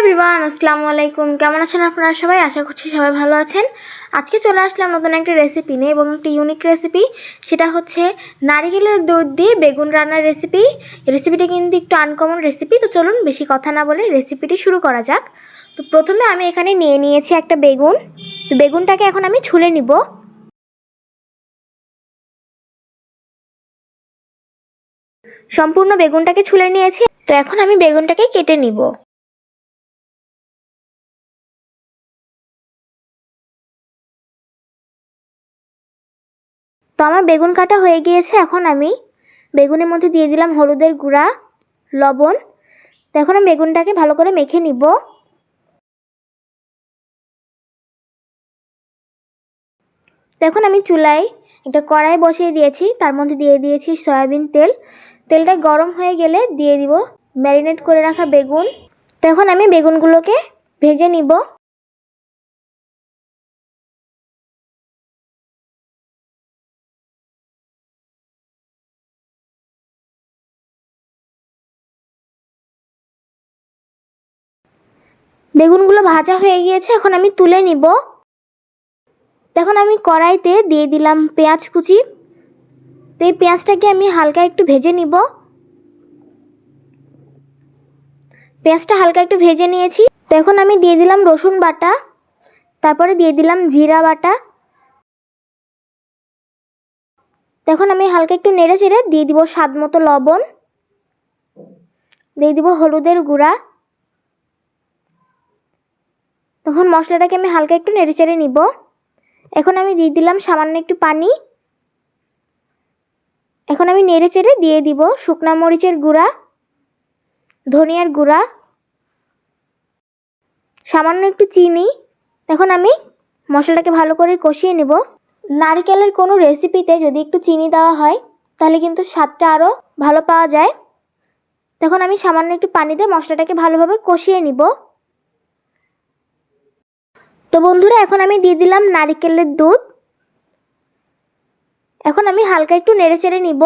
Everyone আসসালামু আলাইকুম। কেমন আছেন আপনারা সবাই? আশা করছি সবাই ভালো আছেন। আজকে চলে আসলাম নতুন একটা রেসিপি নিয়ে এবং একটা ইউনিক রেসিপি সেটা হচ্ছে নারিকেলের দুধ দিয়ে বেগুন রান্নার রেসিপি রেসিপিটি কিন্তু একটু আনকমন রেসিপি তো চলুন বেশি কথা না বলে রেসিপিটি শুরু করা যাক। তো প্রথমে আমি এখানে নিয়ে নিয়েছি একটা বেগুন। তো বেগুনটাকে এখন আমি ছুলে নিব। সম্পূর্ণ বেগুনটাকে ছুলে নিয়েছি। তো এখন আমি বেগুনটাকে কেটে নিব। তো আমার বেগুন কাটা হয়ে গিয়েছে, এখন আমি বেগুনের মধ্যে দিয়ে দিলাম হলুদের গুঁড়া, লবণ। তো এখন আমি বেগুনটাকে ভালো করে মেখে নিব। তো এখন আমি চুলায় একটা কড়াই বসিয়ে দিয়েছি, তার মধ্যে দিয়ে দিয়েছি সয়াবিন তেল। তেলটা গরম হয়ে গেলে দিয়ে দিব ম্যারিনেট করে রাখা বেগুন। তো এখন আমি বেগুনগুলোকে ভেজে নিব। বেগুনগুলো ভাজা হয়ে গিয়েছে, এখন আমি তুলে নিব। তখন আমি কড়াইতে দিয়ে দিলাম পেঁয়াজ কুচি। তো এই পেঁয়াজটাকে আমি হালকা একটু ভেজে নিব। পেঁয়াজটা হালকা একটু ভেজে নিয়েছি। তো এখন আমি দিয়ে দিলাম রসুন বাটা, তারপরে দিয়ে দিলাম জিরা বাটা। তখন আমি হালকা একটু নেড়ে চেড়ে দিয়ে দিব স্বাদ মতো লবণ। দিয়ে দিব হলুদের গুঁড়া। তখন মশলাটাকে আমি হালকা একটু নেড়ে চেড়ে নিব। এখন আমি দিয়ে দিলাম সামান্য একটু পানি। এখন আমি নেড়ে চেড়ে দিয়ে দিব শুকনা মরিচের গুঁড়া, ধনিয়ার গুঁড়া, সামান্য একটু চিনি। এখন আমি মশলাটাকে ভালো করে কষিয়ে নেব। নারকেলের কোনো রেসিপিতে যদি একটু চিনি দেওয়া হয়, তাহলে কিন্তু স্বাদটা আরও ভালো পাওয়া যায়। তখন আমি সামান্য একটু পানি দিয়ে মশলাটাকে ভালোভাবে কষিয়ে নিব। তো বন্ধুরা, এখন আমি দিয়ে দিলাম নারিকেলের দুধ। এখন আমি হালকা একটু নেড়ে চেড়ে নিব।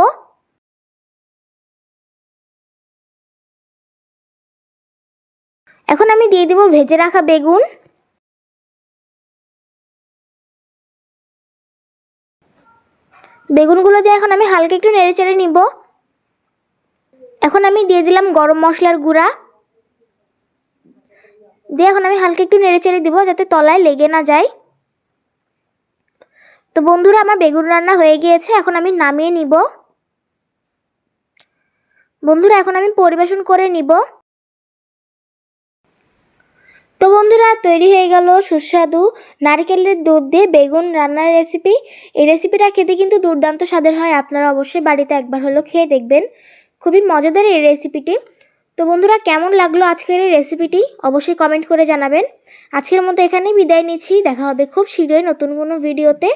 এখন আমি দিয়ে দিব ভেজে রাখা বেগুন। বেগুনগুলো দিয়ে এখন আমি হালকা একটু নেড়ে চেড়ে নিব। এখন আমি দিয়ে দিলাম গরম মশলার গুঁড়া। দিয়ে এখন আমি হালকা একটু নেড়ে চেড়ে দিব যাতে তলায় লেগে না যায়। তো বন্ধুরা, আমার বেগুন রান্না হয়ে গিয়েছে, এখন আমি নামিয়ে নিব। বন্ধুরা, এখন আমি পরিবেশন করে নিব। তো বন্ধুরা, তৈরি হয়ে গেল সুস্বাদু নারকেলের দুধ দিয়ে বেগুন রান্নার রেসিপি এই রেসিপিটা খেতে কিন্তু দুর্দান্ত স্বাদের হয়, আপনারা অবশ্যই বাড়িতে একবার হলো খেয়ে দেখবেন। খুবই মজাদার এই রেসিপিটি তো বন্ধুরা, কেমন লাগল আজকের এই রেসিপিটি অবশ্যই কমেন্ট করে জানাবেন। আজকের মতো এখানেই বিদায় নিচ্ছি। দেখা হবে খুব শীঘ্রই নতুন কোনো ভিডিওতে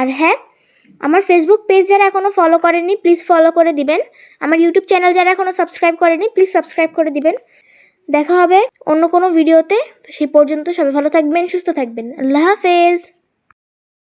আর হ্যাঁ আমার ফেসবুক পেজ যারা এখনও ফলো করেনি প্লিজ ফলো করে দিবেন। আমার ইউটিউব চ্যানেল যারা এখনও সাবস্ক্রাইব করেনি প্লিজ সাবস্ক্রাইব করে দিবেন। দেখা হবে অন্য কোনো ভিডিওতে তো সেই পর্যন্ত সবাই ভালো থাকবেন, সুস্থ থাকবেন। আল্লাহ হাফেজ!